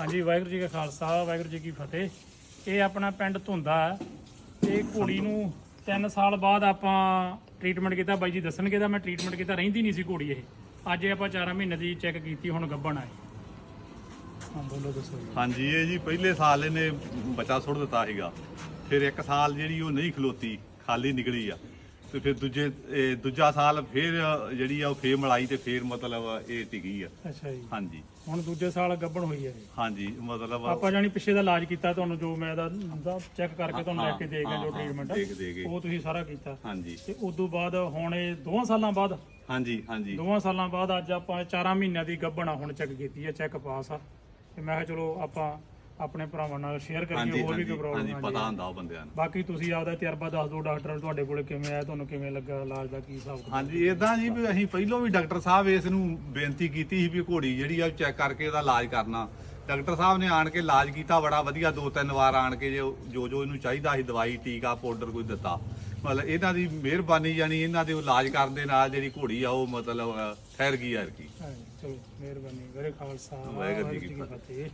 ਹਾਂਜੀ, ਵਾਹਿਗੁਰੂ ਜੀ ਕਾ ਖਾਲਸਾ, ਵਾਹਿਗੁਰੂ ਜੀ ਕੀ ਫਤਿਹ। ਇਹ ਆਪਣਾ ਪਿੰਡ ਧੁੰਦਾ ਹੈ ਘੋੜੀ ਨੂੰ 3 ਸਾਲ ਬਾਅਦ ਆਪਾਂ ਟ੍ਰੀਟਮੈਂਟ ਕੀਤਾ। ਬਾਈ ਜੀ ਦੱਸਣਗੇ ਤਾਂ ਮੈਂ ਟ੍ਰੀਟਮੈਂਟ ਕੀਤਾ, ਰਹਿੰਦੀ ਨਹੀਂ ਸੀ ਘੋੜੀ ਇਹ। ਅੱਜ ਆਪਾਂ 4 ਮਹੀਨੇ ਦੀ ਚੈੱਕ ਕੀਤੀ, ਹੁਣ ਗੱਭਣ ਆਏ। ਹਾਂ, ਬੋਲੋ, ਦੱਸੋ ਹਾਂਜੀ, ਇਹ ਜੀ ਪਹਿਲੇ ਸਾਲ ਇਹਨੇ ਬੱਚਾ ਸੁੱਟ ਦਿੱਤਾ ਸੀਗਾ। ਫਿਰ ਇੱਕ ਸਾਲ ਜਿਹੜੀ ਉਹ ਨਹੀਂ ਖਲੋਤੀ, ਖਾਲੀ ਨਿਕਲੀ ਆ। ਤੇ ਫਿਰ ਦੂਜੇ ਇਹ ਦੂਜਾ ਸਾਲ ਫਿਰ ਜਿਹੜੀ ਆ ਉਹ ਫੇਰ ਮਲਾਈ ਤੇ ਫੇਰ ਮਤਲਬ ਇਹ ਟਿਕੀ ਆ। ਅੱਛਾ ਜੀ। ਹਾਂਜੀ। ਹੁਣ ਦੂਜੇ ਸਾਲ ਗੱਭਣ ਹੋਈ ਹੈ ਇਹ ਹਾਂਜੀ ਮਤਲਬ ਆਪਾਂ ਜਾਨੀ ਪਿੱਛੇ ਦਾ ਇਲਾਜ ਕੀਤਾ ਤੁਹਾਨੂੰ ਜੋ ਮੈਂ ਦਾ ਚੈੱਕ ਕਰਕੇ ਤੁਹਾਨੂੰ ਲੈ ਕੇ ਦੇ ਗਿਆ ਜੋ ਟ੍ਰੀਟਮੈਂਟ ਦੇ। ਉਹ ਤੁਸੀਂ ਸਾਰਾ ਕੀਤਾ। ਹਾਂਜੀ। ਤੇ ਉਸ ਤੋਂ ਬਾਅਦ ਹੁਣ ਇਹ ਦੋਵਾਂ ਸਾਲਾਂ ਬਾਅਦ? ਹਾਂਜੀ ਹਾਂਜੀ। ਦੋਵਾਂ ਸਾਲਾਂ ਬਾਅਦ ਅੱਜ ਆਪਾਂ 4 ਮਹੀਨਿਆਂ ਦੀ ਗੱਭਣਾ ਹੁਣ ਚੈੱਕ ਕੀਤੀ ਹੈ ਚੈੱਕ ਪਾਸ ਆ। ਤੇ ਮੈਂ ਕਿਹਾ ਚਲੋ ਆਪਾਂ ਆਪਣੇ ਭਰਾਵਾਂ ਨਾਲ ਸ਼ੇਅਰ ਕਰੀਏ ਹੋਰ ਵੀ ਕੋਈ ਹਾਂਜੀ ਹਾਂਜੀ। ਪ੍ਰੋਬਲਮ ਪਤਾ ਹੁੰਦਾ ਉਹ ਬੰਦਿਆਂ ਨੂੰ। ਬਾਕੀ ਤੁਸੀਂ ਆਪਦਾ ਤਜਰਬਾ ਦੱਸ ਦਿਓ ਡਾਕਟਰ ਤੁਹਾਡੇ ਕੋਲੇ ਕਿਵੇਂ ਆਇਆ ਤੁਹਾਨੂੰ ਕਿਵੇਂ ਲੱਗਾ ਇਲਾਜ ਦਾ ਕੀ ਹਿਸਾਬ ਕਿਤਾਬ? ਹਾਂਜੀ ਇਦਾਂ ਜੀ ਵੀ ਅਸੀਂ ਪਹਿਲਾਂ ਵੀ ਡਾਕਟਰ ਸਾਹਿਬ ਇਸ ਨੂੰ ਬੇਨਤੀ ਕੀਤੀ ਸੀ ਵੀ ਘੋੜੀ ਜਿਹੜੀ ਆ ਚੈੱਕ ਕਰਕੇ ਉਹਦਾ ਇਲਾਜ ਕਰਨਾ। ਡਾਕਟਰ ਸਾਹਿਬ ਨੇ ਆਣ ਕੇ ਇਲਾਜ ਕੀਤਾ ਬੜਾ ਵਧੀਆ ਦੋ ਤਿੰਨ ਵਾਰ ਆਣ ਕੇ ਜੋ ਜੋ ਜੋ ਇਹਨੂੰ ਚਾਹੀਦਾ ਸੀ ਦਵਾਈ ਟੀਕਾ ਪਾਊਡਰ ਕੋਈ ਦਿੱਤਾ। ਮਤਲਬ ਇਹਨਾਂ ਦੀ ਮਿਹਰਬਾਨੀ ਜਾਨੀ ਇਹਨਾਂ ਦੇ ਇਲਾਜ ਕਰਨ ਦੇ ਨਾਲ ਜਿਹੜੀ ਘੋੜੀ ਆ ਉਹ ਮਤਲਬ ਠਹਿਰ ਗਈ ਯਾਰ ਕੀ ਹਾਂਜੀ ਚਲੋ ਮਿਹਰਬਾਨੀ ਮੇਰੇ ਖਾਲਸਾ ਵਾਹਿਗੁਰੂ ਜੀ ਕੀ ਫਤਿਹ।